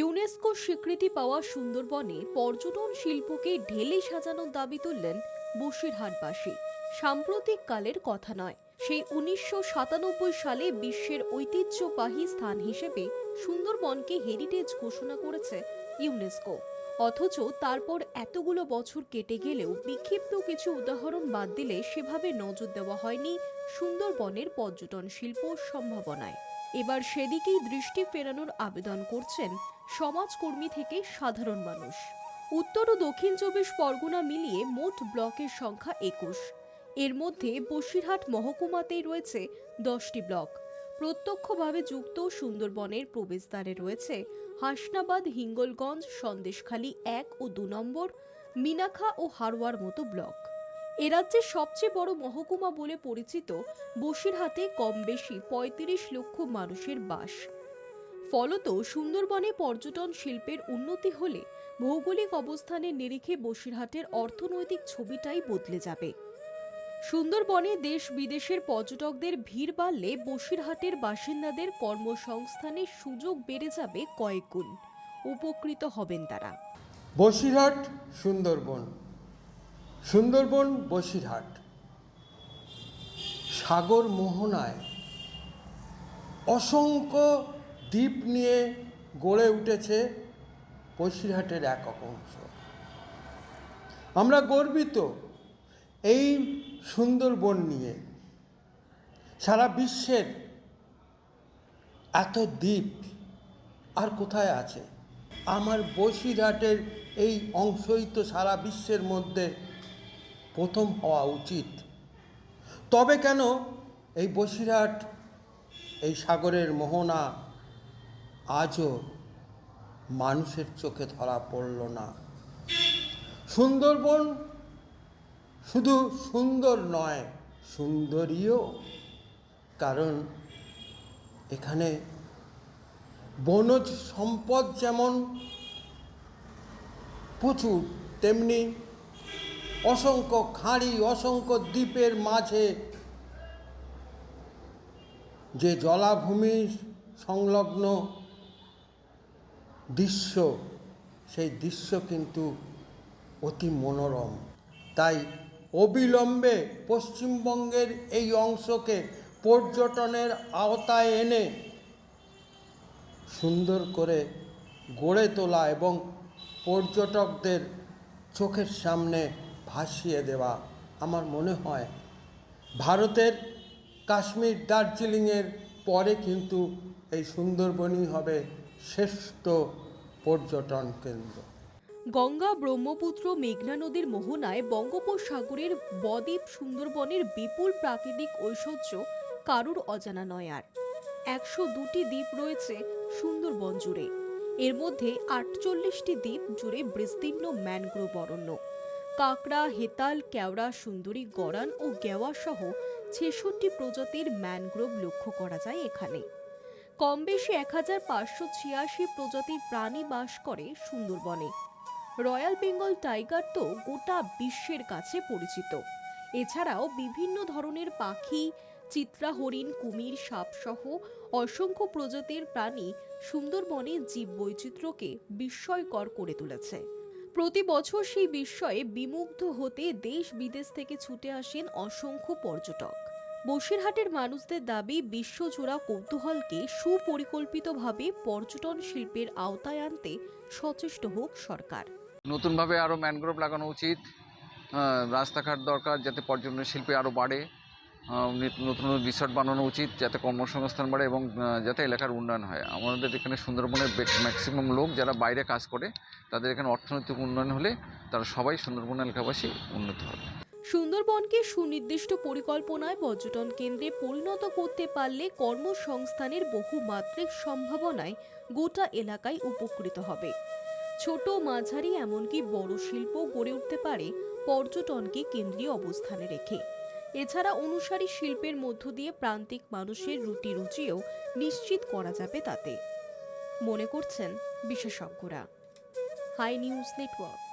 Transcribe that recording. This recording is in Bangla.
ইউনেস্কো স্বীকৃতি পাওয়া সুন্দরবনে পর্যটন শিল্পকে ঢেলে সাজানোর দাবি তুললেন বসিরহাটবাসী। সাম্প্রতিক কালের কথা নয়, সেই উনিশশো সাতানব্বই সালে বিশ্বের ঐতিহ্যবাহী স্থান হিসেবে সুন্দরবনকে হেরিটেজ ঘোষণা করেছে ইউনেস্কো। অথচ তারপর এতগুলো বছর কেটে গেলেও বিক্ষিপ্ত কিছু উদাহরণ বাদ দিলে সেভাবে নজর দেওয়া হয়নি সুন্দরবনের পর্যটন শিল্প সম্ভাবনায়। এবার সেদিকেই দৃষ্টি ফেরানোর আবেদন করছেন সমাজকর্মী থেকে সাধারণ মানুষ। উত্তর ও দক্ষিণ চব্বিশ পরগনা মিলিয়ে মোট ব্লকের সংখ্যা একুশ। এর মধ্যে বসিরহাট মহকুমাতেই রয়েছে দশটি ব্লক। প্রত্যক্ষভাবে যুক্ত সুন্দরবনের প্রবেশদ্বারে রয়েছে হাসনাবাদ, হিঙ্গলগঞ্জ, সন্দেশখালী এক ও দু নম্বর, মিনাখা ও হারোয়ার মতো ব্লক। এ রাজ্যের সবচেয়ে বড় মহকুমা বলে পরিচিত বসিরহাটে কম বেশি পঁয়ত্রিশ লক্ষ মানুষের বাস। ফলত সুন্দরবনে পর্যটন শিল্পের উন্নতি হলে ভৌগোলিক অবস্থানের নিরিখে বসিরহাটের অর্থনৈতিক ছবিটাই বদলে যাবে। সুন্দরবনে দেশ বিদেশের পর্যটকদের ভিড় বাড়লে বসিরহাটের বাসিন্দাদের কর্মসংস্থানের সুযোগ বেড়ে যাবে কয়েক গুণ উপকৃত হবেন তারা। বসিরহাট, সুন্দরবন। সুন্দরবন বসিরহাট। সাগর মোহনায় অসংখ্য দ্বীপ নিয়ে গড়ে উঠেছে বসিরহাটের এক অংশ। আমরা গর্বিত এই সুন্দরবন নিয়ে। সারা বিশ্বের এত দ্বীপ আর কোথায় আছে? আমার বসিরহাটের এই অংশই তো সারা বিশ্বের মধ্যে প্রথম হওয়া উচিত। তবে কেন এই বসিরহাট, এই সাগরের মোহনা আজও মানুষের চোখে ধরা পড়ল না? সুন্দরবন শুধু সুন্দর নয়, সুন্দরীও। কারণ এখানে বনজ সম্পদ যেমন প্রচুর, তেমনি অসংখ্য খাঁড়ি, অসংখ্য দ্বীপের মাঝে যে জলাভূমি সংলগ্ন দৃশ্য, সেই দৃশ্য কিন্তু অতি মনোরম। তাই অবিলম্বে পশ্চিমবঙ্গের এই অংশকে পর্যটনের আওতায় এনে সুন্দর করে গড়ে তোলা এবং পর্যটকদের চোখের সামনে ভাসিয়ে দেওয়া আমার মনে হয়। ভারতের কাশ্মীর দার্জিলিংয়ের পরে কিন্তু এই সুন্দরবনই হবে শ্রেষ্ঠ পর্যটন কেন্দ্র। গঙ্গা ব্রহ্মপুত্র মেঘনা নদীর মোহনায় বঙ্গোপসাগরের বদ্বীপ সুন্দরবনের বিপুল প্রাকৃতিক ঐশ্বর্য কারুর অজানা নয় আর। একশো দুটি দ্বীপ রয়েছে সুন্দরবন জুড়ে। এর মধ্যে আটচল্লিশটি দ্বীপ জুড়ে বিস্তীর্ণ ম্যানগ্রোভ অরণ্য। কাঁকড়া, হেতাল, কেওড়া, সুন্দরী গড়ান ও গেওয়া সহ ছেষট্টি প্রজাতির ম্যানগ্রোভ লক্ষ্য করা যায় এখানে। কম বেশি এক হাজার পাঁচশো ছিয়াশি প্রজাতির প্রাণী বাস করে সুন্দরবনে। রয়্যাল বেঙ্গল টাইগার তো গোটা বিশ্বের কাছে পরিচিত। এছাড়াও বিভিন্ন ধরনের পাখি চিত্রা হরিণ কুমির সাপসহ অসংখ্য প্রজাতির প্রাণী সুন্দরবনের জীববৈচিত্র্যকে বিস্ময়কর করে তুলেছে। প্রতি বছর সেই বিস্ময়ে বিমুগ্ধ হতে দেশ বিদেশ থেকে ছুটে আসেন অসংখ্য পর্যটক। বসিরহাটের মানুষদের দাবি, বিশ্বজোড়া কৌতূহলকে সুপরিকল্পিতভাবে পর্যটন শিল্পের আওতায় আনতে সচেষ্ট হোক সরকার। নতুনভাবে আরও ম্যানগ্রোভ লাগানো উচিত রাস্তাঘাট দরকার যাতে পর্যটন শিল্পে আরও বাড়ে। নতুন নতুন রিসর্ট বানানো উচিত যাতে কর্মসংস্থান বাড়ে এবং যাতে এলাকার উন্নয়ন হয়। আমাদের এখানে সুন্দরবনের ম্যাক্সিমাম লোক যারা বাইরে কাজ করে, তাদের এখানে অর্থনৈতিক উন্নয়ন হলে তারা সবাই সুন্দরবন এলাকাবাসী উন্নত হবে। সুন্দরবনকে সুনির্দিষ্ট পরিকল্পনায় পর্যটন কেন্দ্রে পরিণত করতে পারলে কর্মসংস্থানের বহুমাত্রিক সম্ভাবনায় গোটা এলাকায় উপকৃত হবে। ছোট মাঝারি এমনকি বড় শিল্প গড়ে উঠতে পারে পর্যটনকে কেন্দ্রীয় অবস্থানে রেখে। এছাড়া অনুসারী শিল্পের মধ্য দিয়ে প্রান্তিক মানুষের রুটি রুচিও নিশ্চিত করা যাবে তাতে। মনে করছেন বিশেষজ্ঞরা। High news network.